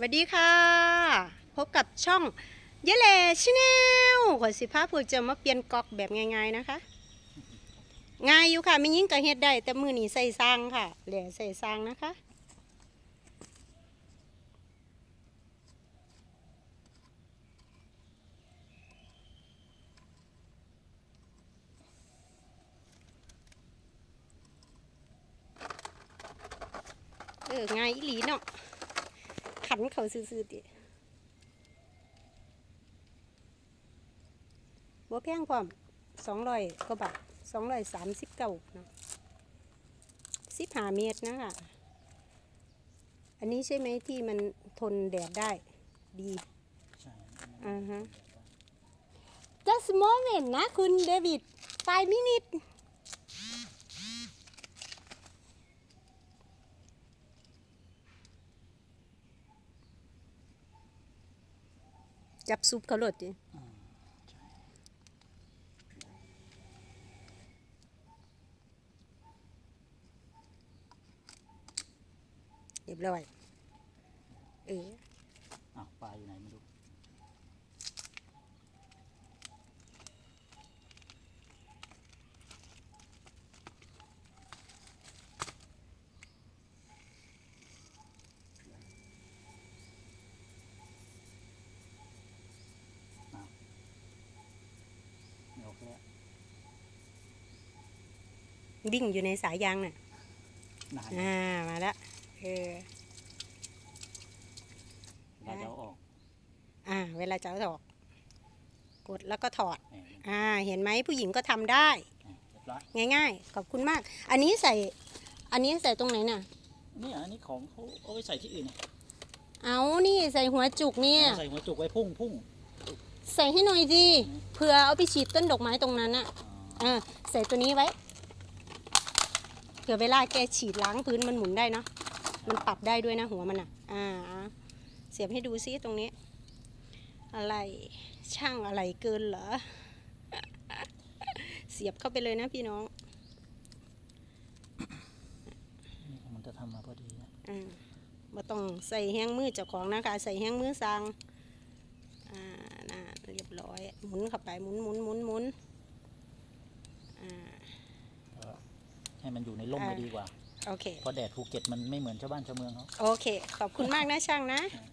สวัสดีค่ะ พบกับช่องเยเลชแนลขอสิภาพผูจะมาเปลี่ยนกอกแบบง่ายๆนะคะ ง่ายอยู่ค่ะไม่ยิ่งกับเฮ็ดได้ แต่มือนีใส่ซางค่ะแหล่ใส่ซางนะคะ เออง่ายอีหลีเนาะ ขันเขาซื่อๆติบ่แพงพร้อมสองร้อยกว่าบาทสองร้อยสามสิบเก้าเนาะสิบห้าเมตรนะคะอันนี้ใช่ไหมที่มันทนแดดได้ดีใช่อ่าฮะ just moment นะคุณเดวิด five minute จับซุปเขาหลดดิเรียบร้อย เอออ้าวปลาอยู่ไหนไม่รู้ อ้าวไม่ออกแล้ว ดิ่งอยู่ในสายยางน่ะนานอ่ามาแล้วเออเราจะเอาออก อ่า เวลาจะเอาออก กดแล้วก็ถอดแหมอ่า เห็นไหมผู้หญิงก็ทำได้แหมเรียบร้อยง่ายๆ ขอบคุณมาก อันนี้ใส่ อันนี้ใส่ตรงไหนน่ะนี่อันนี้ของเขาเอาไปใส่ที่อื่นเนี่ยเอานี่ใส่หัวจุกเนี่ยเอาใส่หัวจุกไว้พุ่งพุ่งใส่ให้หน่อยสิเผื่อเอาไปฉีดต้นดอกไม้ตรงนั้นน่ะอ๋ออ่าใส่ตัวนี้ไว้เผื่อเวลาแกฉีดล้างพื้นมันหมุนได้เนาะมันปรับได้ด้วยนะหัวมันอะ อ่า เสียบให้ดูซิตรงนี้ อะไรช่างอะไรเกินเหรอ เสียบเข้าไปเลยนะพี่น้องนี่มันจะทำมาพอดีนะอ่าบ่ต้องใส่แห้งมือเจ้าของนะคะ ใส่แห้งมือสร้างอ่าน่าเรียบร้อย หมุนเข้าไปหมุนหมุนหมุนหมุนอ่า เออ ให้มันอยู่ในร่มอ่าจะดีกว่า โอเค เพราะแดดภูเก็ตมันไม่เหมือนชาวบ้านชาวเมืองเขา โอเค ขอบคุณมากนะช่างนะอ่า